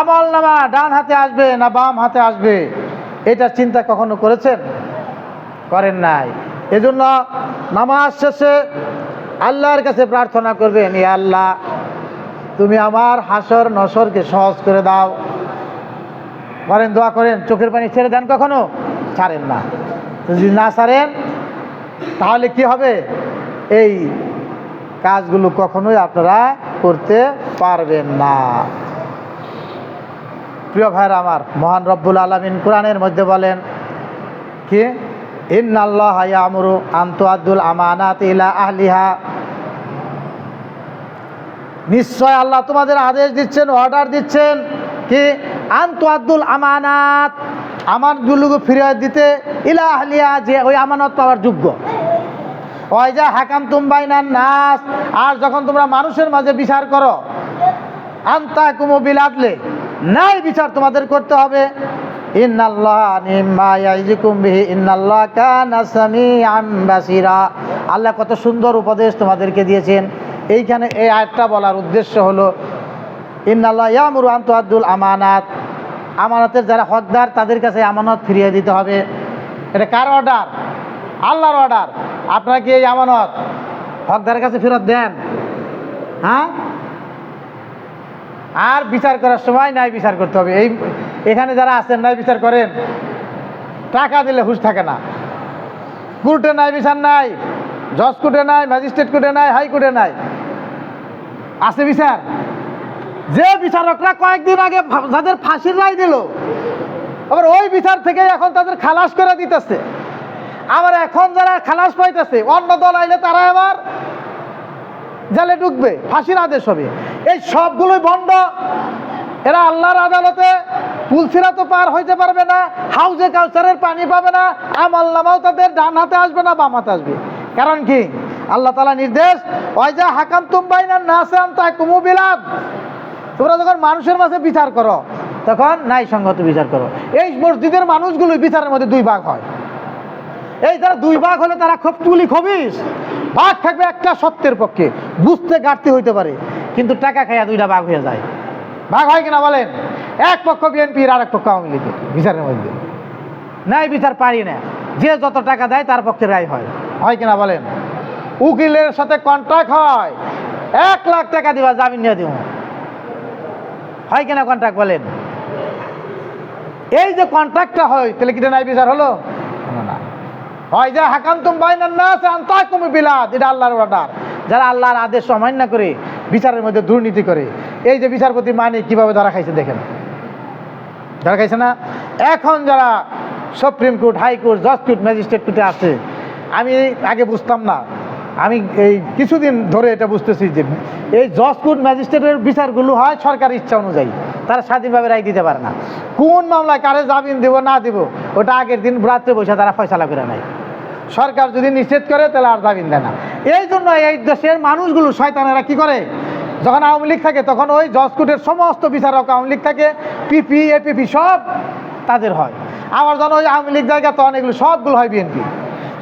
আমল নামা ডান হাতে আসবে না বাম হাতে আসবে? এটা চিন্তা কখনো করেছেন? করেন নাই। এজন্য নামাজ শেষে আল্লাহর কাছে প্রার্থনা করবেন ইয়া আল্লাহ, তুমি আমার হাসর নসরকে সহজ করে দাও। করেন, দোয়া করেন, চোখের পানি ছেড়ে দেন কখনো? ছাড়েন না। যদি না ছাড়েন, তাহলে কি হবে? এই কাজগুলো কখনোই আপনারা করতে পারবেন না। প্রিয় ভাইরা আমার মহান রব্বুল আলমিন কোরআনের মধ্যে বলেন কি? আব্দুল আমানাত ইলা আহলিহা। নিশ্চয় আল্লাহ তোমাদের আদেশ দিচ্ছেন অর্ডার দিচ্ছেন কি? আব্দুল আমানাত ফিরে দিতে ইলা আহলিয়া যে ওই আমানত পাওয়ার যোগ্য। ওই যা হাকাম তুমবাই নাস, আর যখন তোমরা মানুষের মাঝে বিচার করো আন্তা কুমু বিলাদলে নাই বিচার তোমাদের করতে হবে। আল্লাহ কত সুন্দর উপদেশ তোমাদেরকে দিয়েছেন। এইখানে এই আয়টা বলার উদ্দেশ্য হলো, ইন্নাল্লাহ আমানাত। আমানতের যারা হকদার, তাদের কাছে আমানত ফিরিয়ে দিতে হবে। এটা কার অর্ডার? আল্লাহর অর্ডার। আপনারা কি এই আমানত হকদারের কাছে ফেরত দেন? হ্যাঁ? আর বিচার করার সময় নাই বিচার করতে হবে। এই, এখানে যারা আছেন নাই বিচার করেন। টাকা দিলে হুশ থাকে না। কোর্টে নাই বিচার নাই, জজ কোর্টে নাই ম্যাজিস্ট্রেট কোর্টে নাই হাইকোর্টে নাই। আছে বিচার? যে বিচারকরা কয়েকদিন আগে যাদের ফাঁসির রায় দিল, আবার ওই বিচার থেকে এখন তাদের খালাস করে দিতেছে। আবার এখন যারা খালাস পাইতেছে, অন্য দল আইলে তারা আবার জালে ঢুকবে, ফাঁসির আদেশ হবে। এই সবগুলোই বন্ধ। এরা আল্লাহর আদালতে পুলসিরা তো পার হইতে পারবে না, হাউজে কাউসারের পানি পাবে না, আমল নামাও তাদের ডান হাতে আসবে না, বাম হাতে আসবে। কারণ কি? আল্লাহ তালা নির্দেশ ওই যা হাকাম তুমবাই না নাসান তা কুমু বিলাদ। তোমরা যখন মানুষের মাঝে বিচার করো, তখন নাই সঙ্গত বিচার করো। এই মসজিদের মানুষগুলো বিচারের মধ্যে দুই ভাগ হয়। এই যারা দুই ভাগ হলে তারা খুব তুলি খবিস। ভাগ থাকবে একটা সত্যের পক্ষে। বুঝতে ঘাটতি হইতে পারে, কিন্তু টাকা খাইয়া দুইটা ভাগ হয়ে যায়। ভাগ হয় কিনা বলেন? এক পক্ষ বিএনপির আর এক পক্ষ আওয়ামী লীগের, বিচারের মধ্যে। নাই বিচার পারি না। যে যত টাকা দেয় তার পক্ষে রায় হয়। হয় কিনা বলেন? উকিলের সাথে কন্ট্রাক্ট হয়। এক লাখ টাকা দিবা, জামিন নিয়ে দিব হয় কিনা কন্ট্রাক্ট বলেন? এই যে কন্ট্রাক্টটা হয়, তাহলে কি নাই বিচার হলো? না। হয় যে হাকাম তুম বাইনান নাস আনতা কুমি বিলাদ, এটা আল্লাহর অর্ডার যারা আল্লাহর আদেশ অমান্য করে, বিচারের মধ্যে দুর্নীতি করে, এই যে বিচারপতি মানে কীভাবে ধরা খাইছে দেখেন? ধরা খাইছে না? এখন যারা সুপ্রিম কোর্ট হাইকোর্ট জজ কোর্ট ম্যাজিস্ট্রেট কোর্টে আছে আমি আগে বুঝতাম না। আমি এই কিছুদিন ধরে এটা বুঝতেছি যে এই জজ কোর্ট ম্যাজিস্ট্রেটের বিচারগুলো হয় সরকার ইচ্ছা অনুযায়ী। তারা স্বাধীনভাবে রায় দিতে পারে না। কোন মামলায় কারে জামিন দেব, না দেব, ওটা আগের দিন রাত্রে বসে তারা ফয়সালা করে নেয়। সরকার যদি নিষেধ করে, তাহলে আর জামিন দেয় না। এই জন্য এই দেশের মানুষগুলো শয়তানেরা কি করে? যখন আওয়ামী লীগ থাকে, তখন ওই জজ কোর্টের সমস্ত বিচারক আওয়ামী লীগ থাকে, পিপি, এপিপি সব তাদের হয়। আবার যখন ওই আওয়ামী লীগ জায়গা, তখন এগুলো সবগুলো হয় বিএনপি।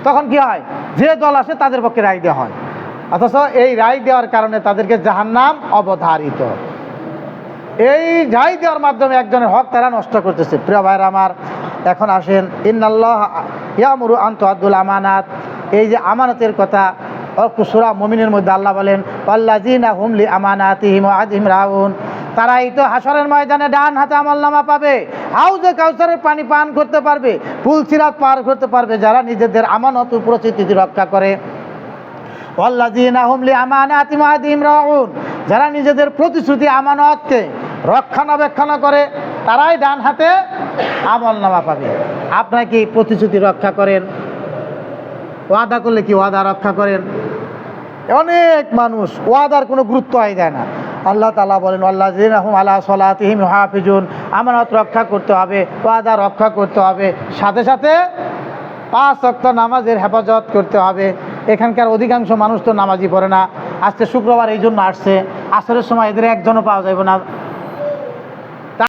তখন কি হয়? যে দল আসে, তাদের পক্ষে রায় দেওয়া হয়। অথচ এই রায় দেওয়ার কারণে তাদেরকে জাহান্নাম অবধারিত। এই রায় দেওয়ার মাধ্যমে একজনের হক তারা নষ্ট করতেছে। প্রিয় ভাইরা আমার এখন আসেন, ইন্নাল্লাহ আন্ত আব্দুল আমানাত। এই যে আমানতের কথা সুরা মমিনের মধ্যে আল্লাহ বলেন আল্লাজিনা হুমলি আমানাতিহিম আজিম রাউন। তারাই তো হাসরের ময়দানে ডান হাতে আমল নামা পাবে, হাউজে কাউসারের পানি পান করতে পারবে, ফুল সিরাত পার করতে পারবে যারা নিজেদের আমানত প্রচিতি রক্ষা করে। ওয়াল্লাযীনা হুম লিআমানাতিহিম ওয়াদিহিম রাউন। যারা নিজেদের প্রতিশ্রুতি, আমানতকে রক্ষণাবেক্ষণ করে, তারাই ডান হাতে আমল নামা পাবে। আপনারা কি প্রতিশ্রুতি রক্ষা করেন? ওয়াদা করলে কি ওয়াদা রক্ষা করেন? অনেক মানুষ ওয়াদার কোনো গুরুত্ব আই দেয় না। আল্লাহ তালা বলেন আল্লাহ জিনাহুম আল্লাহ সলাতিহিম হাফিজুন আমানত রক্ষা করতে হবে, ওয়াদা রক্ষা করতে হবে। সাথে সাথে পাঁচ অক্ত নামাজের হেফাজত করতে হবে। এখানকার অধিকাংশ মানুষ তো নামাজই পড়ে না। আজকে শুক্রবার এই জন্য আসছে। আসরের সময় এদের একজনও পাওয়া যাবে না।